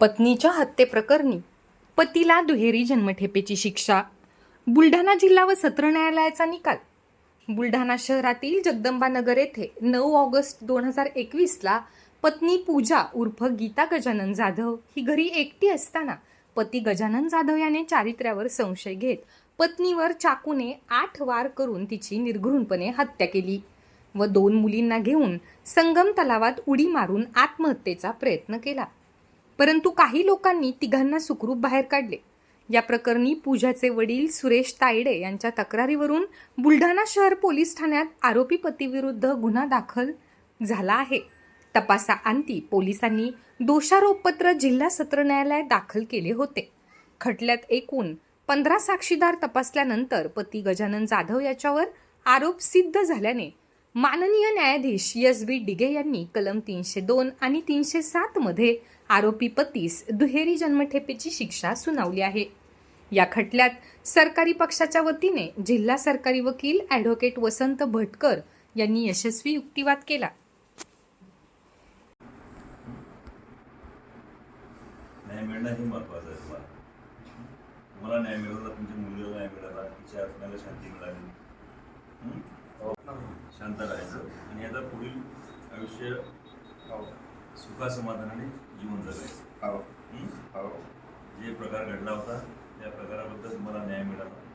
पत्नीच्या हत्येप्रकरणी पतीला दुहेरी जन्मठेपेची शिक्षा बुलढाणा जिल्हा व सत्र न्यायालयाचा निकाल. बुलढाणा शहरातील जगदंबा नगर येथे नऊ ऑगस्ट दोन हजार एकवीसला पत्नी पूजा उर्फ गीता गजानन जाधव ही घरी एकटी असताना पती गजानन जाधव याने चारित्र्यावर संशय घेत पत्नीवर चाकूने आठ वार करून तिची निर्घृणपणे हत्या केली व दोन मुलींना घेऊन संगम तलावात उडी मारून आत्महत्येचा प्रयत्न केला. परंतु काही लोकांनी तिघांना सुखरूप बाहेर काढले. या प्रकरणी पूजाचे वडील सुरेश तायडे यांच्या तक्रारीवरून बुलढाणा शहर पोलीस ठाण्यात आरोपी पतीविरुद्ध गुन्हा दाखल झाला आहे. तपासाअंती पोलिसांनी दोषारोपपत्र जिल्हा सत्र न्यायालयात दाखल केले होते. खटल्यात एकूण पंधरा साक्षीदार तपासल्यानंतर पती गजानन जाधव याच्यावर आरोप सिद्ध झाल्याने माननीय न्यायाधीश एस बी डिगे यांनी कलम तीनशे दोन आणि तीनशे सात मध्ये आरोपी पतीस दुहेरी जन्मठेपेची शिक्षा सुनावली आहे. या खटल्यात सरकारी पक्षाच्या वतीने जिल्हा सरकारी वकील ॲडव्होकेट वसंत भटकर यांनी यशस्वी युक्तिवाद केला. न्याय मिळणं हे महत्वाचं आहे तुम्हाला. तुम्हाला न्याय मिळाला तुमच्या मुलीला न्याय मिळाला तिच्या आत्म्याला शांती मिळाली. शांत राहायचं. आणि आता पुढील आयुष्य सुखासमाधानाने जीवन जगायचं. हं? जे प्रकार घडला होता त्या प्रकाराबद्दल तुम्हाला न्याय मिळाला.